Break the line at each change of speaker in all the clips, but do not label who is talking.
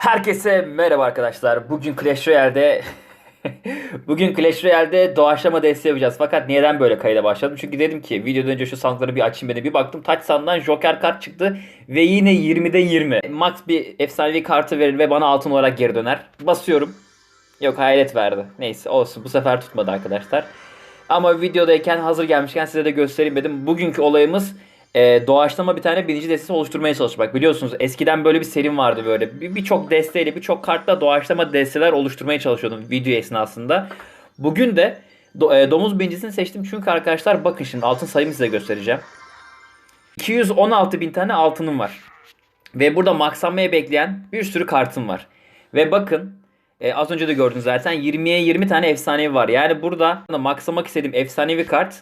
Herkese merhaba arkadaşlar. Bugün Clash Royale'de Bugün Clash Royale'de doğaçlama desteği yapacağız. Fakat neden böyle kayda başladım? Çünkü dedim ki videodan önce şu sandıkları bir açayım dedim. Bir baktım taç sandığından Joker kart çıktı ve yine 20'de 20. Max bir efsanevi kartı verir ve bana altın olarak geri döner. Basıyorum. Yok hayalet verdi. Neyse olsun bu sefer tutmadı arkadaşlar. Ama videodayken hazır gelmişken size de göstereyim dedim. Bugünkü olayımız e, doğaçlama bir tane birinci destesi oluşturmaya çalışmak. Biliyorsunuz eskiden böyle bir serim vardı böyle. Bir- Birçok desteyle birçok kartla doğaçlama desteler oluşturmaya çalışıyordum video esnasında. Bugün de do- e, domuz birincisini seçtim çünkü arkadaşlar bakın şimdi altın sayımı size göstereceğim. 216 bin tane altınım var. Ve burada maxlanmaya bekleyen bir sürü kartım var. Ve bakın e, az önce de gördünüz zaten 20'ye 20 tane efsanevi var. Yani burada maxlamak istediğim efsanevi kart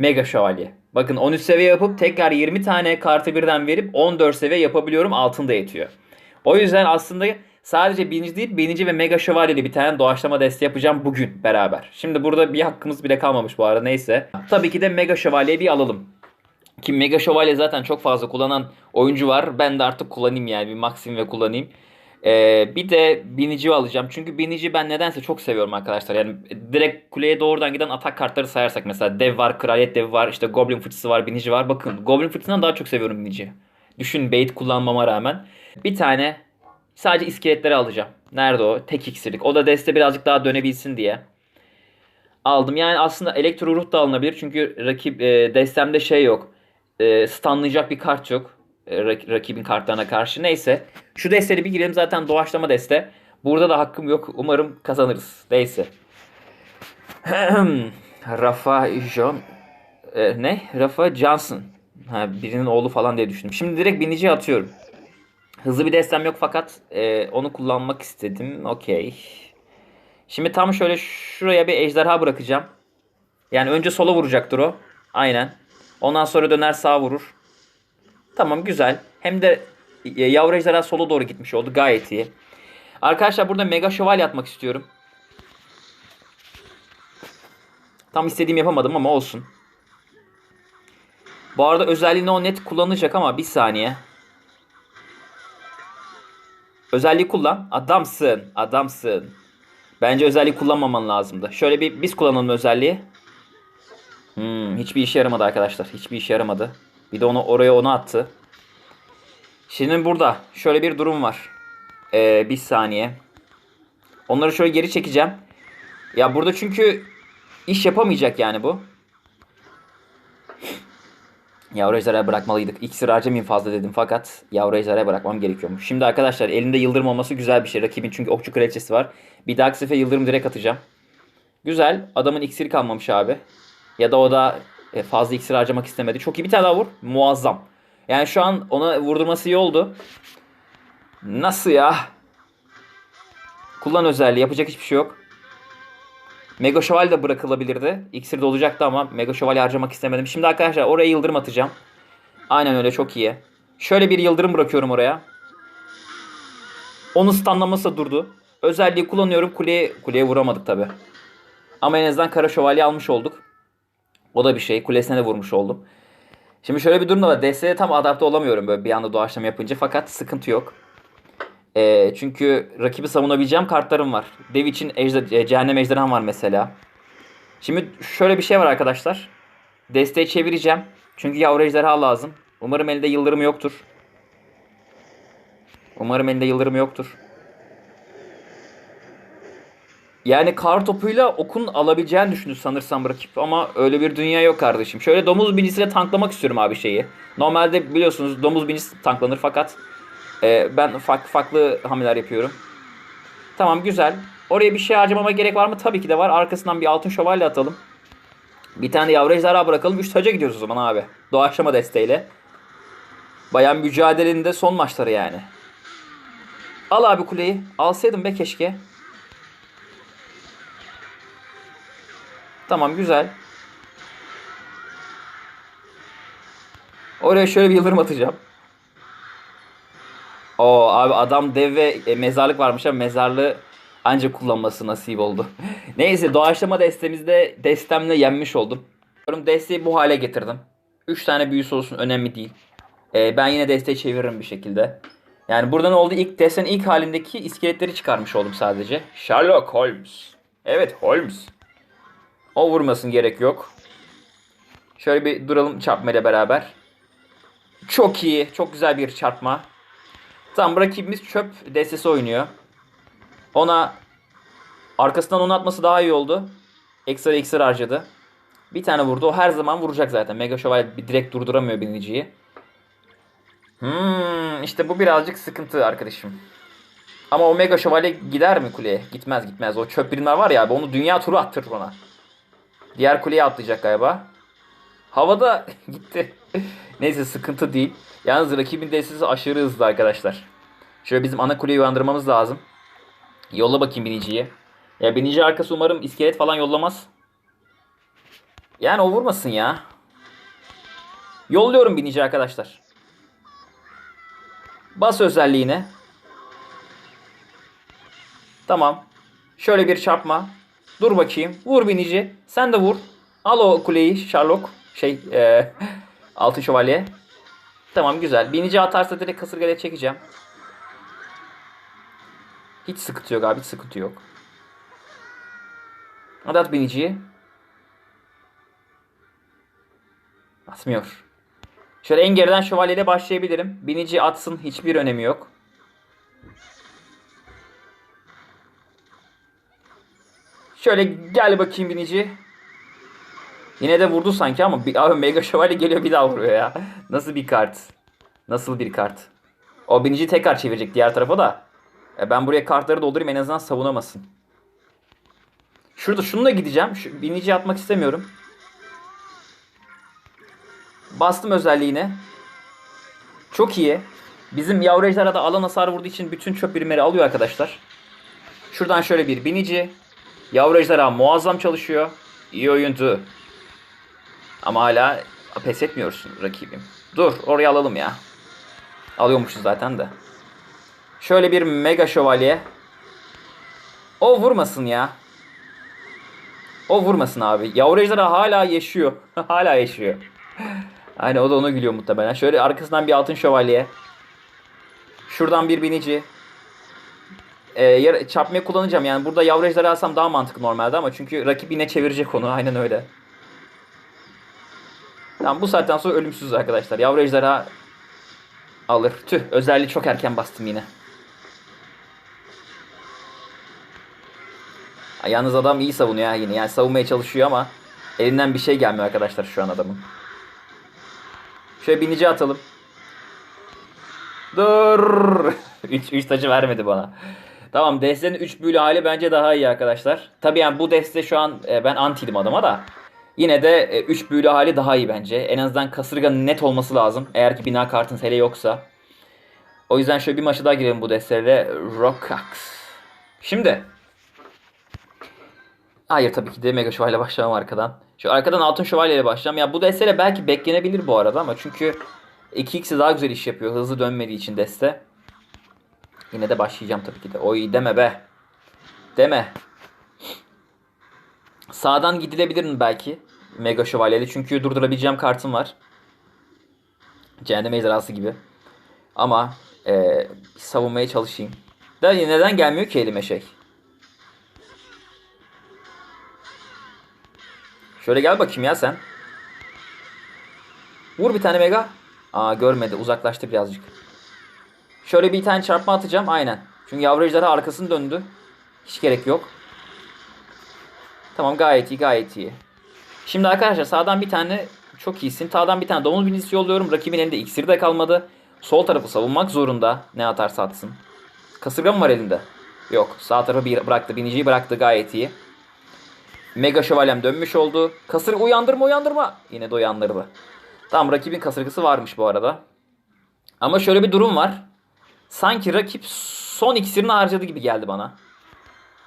Mega Şövalye. Bakın 13 seviye yapıp tekrar 20 tane kartı birden verip 14 seviye yapabiliyorum altın da yetiyor. O yüzden aslında sadece birinci değil birinci ve Mega Şövalye'li bir tane doğaçlama deste yapacağım bugün beraber. Şimdi burada bir hakkımız bile kalmamış bu arada neyse. Tabii ki de Mega Şövalye'yi bir alalım. Ki Mega Şövalye zaten çok fazla kullanan oyuncu var. Ben de artık kullanayım yani bir Maxim ve kullanayım. Ee, bir de binici alacağım. Çünkü binici ben nedense çok seviyorum arkadaşlar. Yani direkt kuleye doğrudan giden atak kartları sayarsak mesela dev var, kraliyet devi var, işte goblin fıçısı var, binici var. Bakın goblin fıçısından daha çok seviyorum binici. Düşün bait kullanmama rağmen. Bir tane sadece iskeletleri alacağım. Nerede o? Tek iksirlik. O da deste birazcık daha dönebilsin diye aldım. Yani aslında elektro ruh da alınabilir. Çünkü rakip e, destemde şey yok. E, stunlayacak bir kart yok. E, rak- rakibin kartlarına karşı. Neyse. Şu desteleri bir girelim. Zaten doğaçlama deste. Burada da hakkım yok. Umarım kazanırız. Neyse. Rafa John e, ne? Rafa Johnson. Ha, birinin oğlu falan diye düşündüm. Şimdi direkt biniciye atıyorum. Hızlı bir destem yok fakat e, onu kullanmak istedim. Okey. Şimdi tam şöyle şuraya bir ejderha bırakacağım. Yani önce sola vuracaktır o. Aynen. Ondan sonra döner sağa vurur. Tamam güzel. Hem de e, yavru ejderha sola doğru gitmiş oldu. Gayet iyi. Arkadaşlar burada mega şövalye atmak istiyorum. Tam istediğim yapamadım ama olsun. Bu arada özelliğini o net kullanacak ama bir saniye. Özelliği kullan. Adamsın. Adamsın. Bence özelliği kullanmaman lazımdı. Şöyle bir biz kullanalım özelliği. Hmm, hiçbir işe yaramadı arkadaşlar. Hiçbir işe yaramadı. Bir de onu oraya onu attı. Şimdi burada şöyle bir durum var. Ee, bir saniye. Onları şöyle geri çekeceğim. Ya burada çünkü iş yapamayacak yani bu. Yavru ejderha bırakmalıydık. İksir harcamayayım fazla dedim fakat yavru ejderha bırakmam gerekiyormuş. Şimdi arkadaşlar elinde yıldırım olması güzel bir şey. Rakibin çünkü okçu kraliçesi var. Bir dahaki sefer yıldırım direkt atacağım. Güzel. Adamın iksiri kalmamış abi. Ya da o da e, fazla iksir harcamak istemedi. Çok iyi bir tane daha vur. Muazzam. Yani şu an ona vurdurması iyi oldu. Nasıl ya? Kullan özelliği. Yapacak hiçbir şey yok. Mega Şövalye de bırakılabilirdi. İksir de olacaktı ama Mega Şövalye harcamak istemedim. Şimdi arkadaşlar oraya yıldırım atacağım. Aynen öyle çok iyi. Şöyle bir yıldırım bırakıyorum oraya. Onu stunlaması durdu. Özelliği kullanıyorum. Kuleye, kuleye vuramadık tabi. Ama en azından Kara Şövalye almış olduk. O da bir şey. Kulesine de vurmuş oldum. Şimdi şöyle bir durum da var. DS'ye tam adapte olamıyorum böyle bir anda doğaçlama yapınca. Fakat sıkıntı yok. Ee, çünkü rakibi savunabileceğim kartlarım var. Dev için ejder, e, cehennem ejderham var mesela. Şimdi şöyle bir şey var arkadaşlar. Desteği çevireceğim. Çünkü yavru ejderha lazım. Umarım elde yıldırım yoktur. Umarım elinde yıldırım yoktur. Yani kar topuyla okun alabileceğini düşündü sanırsam rakip ama öyle bir dünya yok kardeşim. Şöyle domuz binicisiyle tanklamak istiyorum abi şeyi. Normalde biliyorsunuz domuz binicisi tanklanır fakat e, ben farklı farklı hamleler yapıyorum. Tamam güzel. Oraya bir şey harcamama gerek var mı? Tabii ki de var. Arkasından bir altın şövalye atalım. Bir tane yavru ejderha bırakalım. 3 taca gidiyoruz o zaman abi. Doğaçlama desteğiyle. Bayan mücadelenin de son maçları yani. Al abi kuleyi. Alsaydım be keşke. Tamam güzel. Oraya şöyle bir yıldırım atacağım. Oo abi adam dev ve e, mezarlık varmış ama mezarlığı ancak kullanması nasip oldu. Neyse doğaçlama destemizde destemle yenmiş oldum. Desteği bu hale getirdim. 3 tane büyüsü olsun önemli değil. Ee, ben yine desteği çeviririm bir şekilde. Yani buradan oldu ilk desen ilk halindeki iskeletleri çıkarmış oldum sadece. Sherlock Holmes. Evet Holmes. O vurmasın gerek yok. Şöyle bir duralım çarpmayla beraber. Çok iyi. Çok güzel bir çarpma. Tamam rakibimiz çöp destesi oynuyor. Ona arkasından onu atması daha iyi oldu. Ekstra ekstra harcadı. Bir tane vurdu. O her zaman vuracak zaten. Mega Şövalye direkt durduramıyor biniciyi. Hmm, işte bu birazcık sıkıntı arkadaşım. Ama o Mega Şövalye gider mi kuleye? Gitmez gitmez. O çöp birimler var ya abi onu dünya turu attırır ona. Diğer kuleye atlayacak galiba. Havada gitti. Neyse sıkıntı değil. Yalnız rakibin destesi aşırı hızlı arkadaşlar. Şöyle bizim ana kuleyi uyandırmamız lazım. Yolla bakayım biniciyi. Ya binici arkası umarım iskelet falan yollamaz. Yani o vurmasın ya. Yolluyorum binici arkadaşlar. Bas özelliğine. Tamam. Şöyle bir çarpma. Dur bakayım. Vur binici. Sen de vur. Al o kuleyi Sherlock. Şey e, altın şövalye. Tamam güzel. Binici atarsa direkt kasırgaya çekeceğim. Hiç sıkıntı yok abi. Hiç sıkıntı yok. Hadi at biniciyi. Atmıyor. Şöyle en geriden şövalyeyle başlayabilirim. Binici atsın. Hiçbir önemi yok. Şöyle gel bakayım binici. Yine de vurdu sanki ama bir, abi Mega Şövalye geliyor bir daha vuruyor ya. Nasıl bir kart? Nasıl bir kart? O binici tekrar çevirecek diğer tarafa da. E ben buraya kartları doldurayım en azından savunamasın. Şurada şununla gideceğim. Şu binici atmak istemiyorum. Bastım özelliğine. Çok iyi. Bizim yavru ejderha da alan hasar vurduğu için bütün çöp birimleri alıyor arkadaşlar. Şuradan şöyle bir binici. Yavru muazzam çalışıyor. İyi oyundu. Ama hala pes etmiyorsun rakibim. Dur oraya alalım ya. Alıyormuşuz zaten de. Şöyle bir mega şövalye. O vurmasın ya. O vurmasın abi. Yavru hala yaşıyor. hala yaşıyor. Aynen o da ona gülüyor muhtemelen. Şöyle arkasından bir altın şövalye. Şuradan bir binici. Yer, çarpmayı kullanacağım. Yani burada yavru ejderha alsam daha mantıklı normalde ama çünkü rakip yine çevirecek onu. Aynen öyle. Tamam bu saatten sonra ölümsüz arkadaşlar. Yavru ejderha alır. Tüh özelliği çok erken bastım yine. Yalnız adam iyi savunuyor yine. Yani savunmaya çalışıyor ama elinden bir şey gelmiyor arkadaşlar şu an adamın. Şöyle binici atalım. Dur. 3 3 tacı vermedi bana. Tamam destenin 3 büyülü hali bence daha iyi arkadaşlar. Tabii yani bu deste şu an e, ben antiydim adama da. Yine de 3 büyülü hali daha iyi bence. En azından kasırga net olması lazım. Eğer ki bina kartın hele yoksa. O yüzden şöyle bir maçı daha girelim bu desteyle. Rockax. Şimdi. Hayır tabii ki de Mega Şövalye başlamam arkadan. Şu arkadan Altın Şövalye ile başlayacağım. Ya bu desteyle belki beklenebilir bu arada ama çünkü 2x'i daha güzel iş yapıyor. Hızlı dönmediği için deste. Yine de başlayacağım tabii ki de. Oy deme be. Deme. Sağdan gidilebilir mi belki? Mega Şövalye'de. Çünkü durdurabileceğim kartım var. Cehennem ejderhası gibi. Ama e, savunmaya çalışayım. Da neden gelmiyor ki elime şey? Şöyle gel bakayım ya sen. Vur bir tane mega. Aa görmedi. Uzaklaştı birazcık. Şöyle bir tane çarpma atacağım. Aynen. Çünkü yavru ejderha arkasını döndü. Hiç gerek yok. Tamam gayet iyi gayet iyi. Şimdi arkadaşlar sağdan bir tane çok iyisin. Sağdan bir tane domuz binicisi yolluyorum. Rakibin elinde iksiri de kalmadı. Sol tarafı savunmak zorunda. Ne atarsa atsın. Kasırga mı var elinde? Yok. Sağ tarafı bir bıraktı. Biniciyi bıraktı gayet iyi. Mega şövalyem dönmüş oldu. Kasırga uyandırma uyandırma. Yine de uyandırdı. Tamam rakibin kasırgası varmış bu arada. Ama şöyle bir durum var. Sanki rakip son iksirini harcadı gibi geldi bana.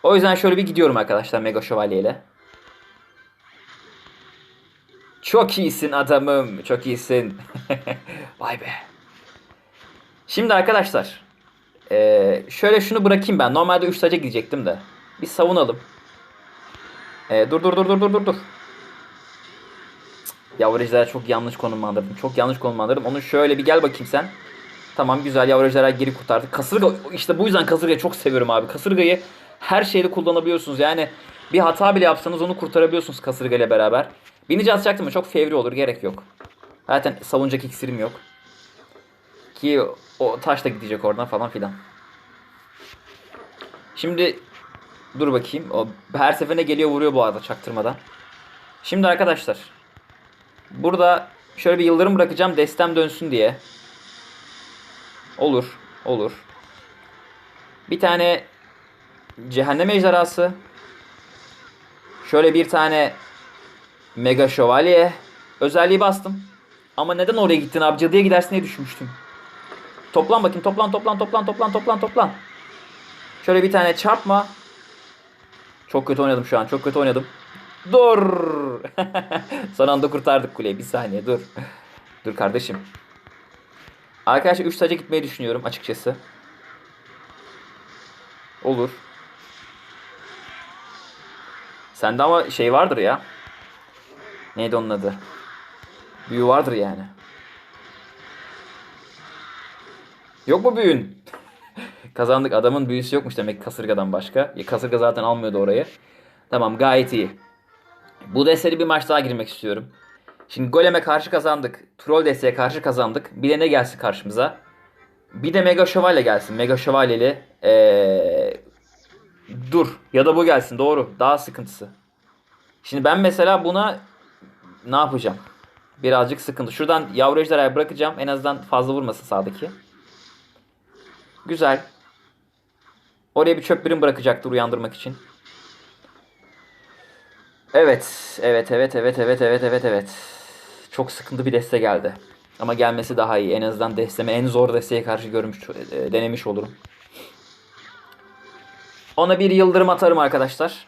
O yüzden şöyle bir gidiyorum arkadaşlar Mega Şövalye ile. Çok iyisin adamım. Çok iyisin. Vay be. Şimdi arkadaşlar. eee, şöyle şunu bırakayım ben. Normalde 3 taca gidecektim de. Bir savunalım. Eee, dur dur dur dur dur dur dur. Yavru çok yanlış konumlandırdım. Çok yanlış konumlandırdım. Onu şöyle bir gel bakayım sen. Tamam güzel yavru geri kurtardık. Kasırga işte bu yüzden kasırgayı çok seviyorum abi. Kasırgayı her şeyde kullanabiliyorsunuz. Yani bir hata bile yapsanız onu kurtarabiliyorsunuz kasırga ile beraber. Binici atacaktım ama çok fevri olur gerek yok. Zaten savunacak iksirim yok. Ki o taş da gidecek oradan falan filan. Şimdi dur bakayım. O her seferinde geliyor vuruyor bu arada çaktırmadan. Şimdi arkadaşlar. Burada şöyle bir yıldırım bırakacağım destem dönsün diye. Olur. Olur. Bir tane cehennem ejderhası. Şöyle bir tane mega şövalye. Özelliği bastım. Ama neden oraya gittin abi? Cadıya gidersin diye düşünmüştüm. Toplan bakayım. Toplan toplan toplan toplan toplan toplan. Şöyle bir tane çarpma. Çok kötü oynadım şu an. Çok kötü oynadım. Dur. Son anda kurtardık kuleyi. Bir saniye dur. Dur kardeşim. Arkadaşlar 3 taca gitmeyi düşünüyorum açıkçası. Olur. Sende ama şey vardır ya. Neydi onun adı? Büyü vardır yani. Yok mu büyün? Kazandık. Adamın büyüsü yokmuş demek kasırgadan başka. Ya kasırga zaten almıyordu orayı. Tamam gayet iyi. Bu desteli bir maç daha girmek istiyorum. Şimdi Golem'e karşı kazandık. Troll desteğe karşı kazandık. Bir de ne gelsin karşımıza? Bir de Mega Şövalye gelsin. Mega Şövalyeli. Ee... Dur. Ya da bu gelsin. Doğru. Daha sıkıntısı. Şimdi ben mesela buna ne yapacağım? Birazcık sıkıntı. Şuradan yavru ejderhayı bırakacağım. En azından fazla vurmasın sağdaki. Güzel. Oraya bir çöp birim bırakacaktır uyandırmak için. Evet. Evet, evet, evet, evet, evet, evet, evet. Çok sıkıntı bir deste geldi. Ama gelmesi daha iyi. En azından desteme en zor desteğe karşı görmüş, e, denemiş olurum. Ona bir yıldırım atarım arkadaşlar.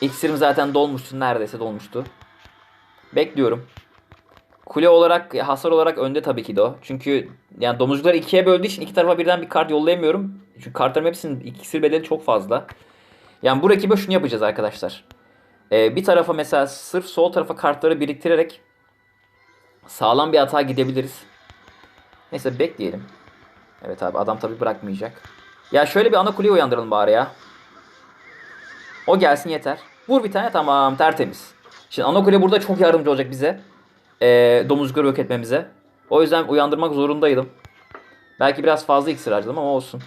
İksirim zaten dolmuştu. Neredeyse dolmuştu. Bekliyorum. Kule olarak, hasar olarak önde tabii ki de o. Çünkü yani domuzcukları ikiye böldüğü için iki tarafa birden bir kart yollayamıyorum. Çünkü kartların hepsinin iksir bedeli çok fazla. Yani bu rakibe şunu yapacağız arkadaşlar. Ee, bir tarafa mesela sırf sol tarafa kartları biriktirerek sağlam bir hata gidebiliriz. Neyse bekleyelim. Evet abi adam tabii bırakmayacak. Ya şöyle bir ana kuleyi uyandıralım bari ya. O gelsin yeter. Vur bir tane tamam tertemiz. Şimdi ana kule burada çok yardımcı olacak bize. Ee, domuzcukları yok etmemize. O yüzden uyandırmak zorundaydım. Belki biraz fazla iksir harcadım ama olsun.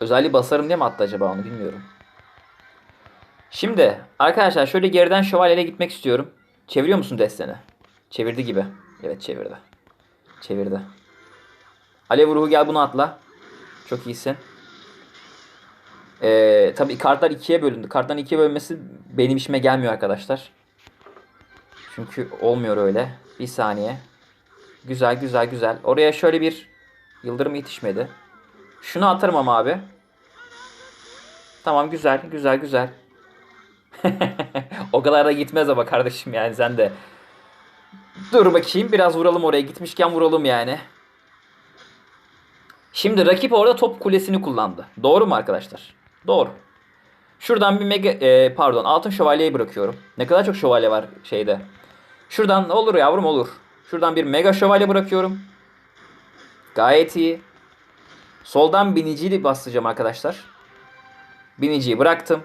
Özelliği basarım diye mi attı acaba onu bilmiyorum. Şimdi arkadaşlar şöyle geriden şövalyeyle gitmek istiyorum. Çeviriyor musun desteni? Çevirdi gibi. Evet çevirdi. Çevirdi. Alev ruhu gel bunu atla. Çok iyisin. Ee, tabii kartlar ikiye bölündü. Kartların ikiye bölünmesi benim işime gelmiyor arkadaşlar. Çünkü olmuyor öyle. Bir saniye. Güzel güzel güzel. Oraya şöyle bir yıldırım yetişmedi. Şunu atarım ama abi. Tamam güzel güzel güzel. o kadar da gitmez ama kardeşim yani sen de. Dur bakayım biraz vuralım oraya. Gitmişken vuralım yani. Şimdi rakip orada top kulesini kullandı. Doğru mu arkadaşlar? Doğru. Şuradan bir mega e, pardon altın şövalyeyi bırakıyorum. Ne kadar çok şövalye var şeyde. Şuradan olur yavrum olur. Şuradan bir mega şövalye bırakıyorum. Gayet iyi. Soldan biniciyi bastıracağım arkadaşlar. Biniciyi bıraktım.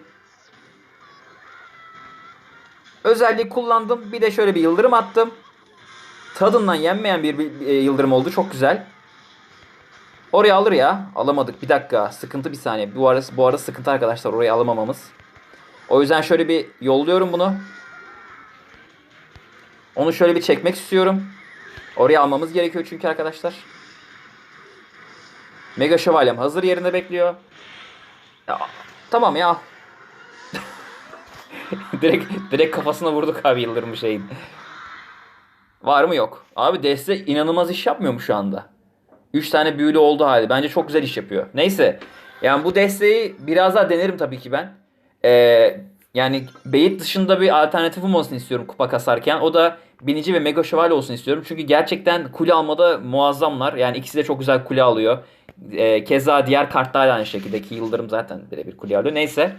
Özelliği kullandım. Bir de şöyle bir yıldırım attım. Tadından yenmeyen bir, bir, bir e, yıldırım oldu. Çok güzel. Oraya alır ya. Alamadık. Bir dakika. Sıkıntı bir saniye. Bu arada, bu arada sıkıntı arkadaşlar. Orayı alamamamız. O yüzden şöyle bir yolluyorum bunu. Onu şöyle bir çekmek istiyorum. Oraya almamız gerekiyor çünkü arkadaşlar. Mega şövalyem hazır yerinde bekliyor. Ya, tamam ya. direkt direkt kafasına vurduk abi yıldırım şeyin. Var mı yok. Abi deste inanılmaz iş yapmıyor mu şu anda? 3 tane büyülü oldu hali. Bence çok güzel iş yapıyor. Neyse. Yani bu desteği biraz daha denerim tabii ki ben. Ee, yani beyit dışında bir alternatifim olsun istiyorum kupa kasarken. O da binici ve mega şövalye olsun istiyorum. Çünkü gerçekten kule almada muazzamlar. Yani ikisi de çok güzel kule alıyor. Ee, keza diğer kartlar da aynı şekilde ki Yıldırım zaten birebir kule alıyor. Neyse.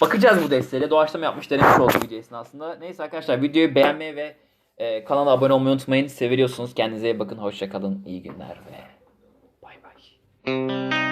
Bakacağız bu desteğiyle. Doğaçlama yapmış denemiş olduğum video esnasında. Neyse arkadaşlar videoyu beğenmeyi ve Ee, kanala abone olmayı unutmayın. Seviyorsunuz. Kendinize iyi bakın. Hoşça kalın. İyi günler ve bay bay.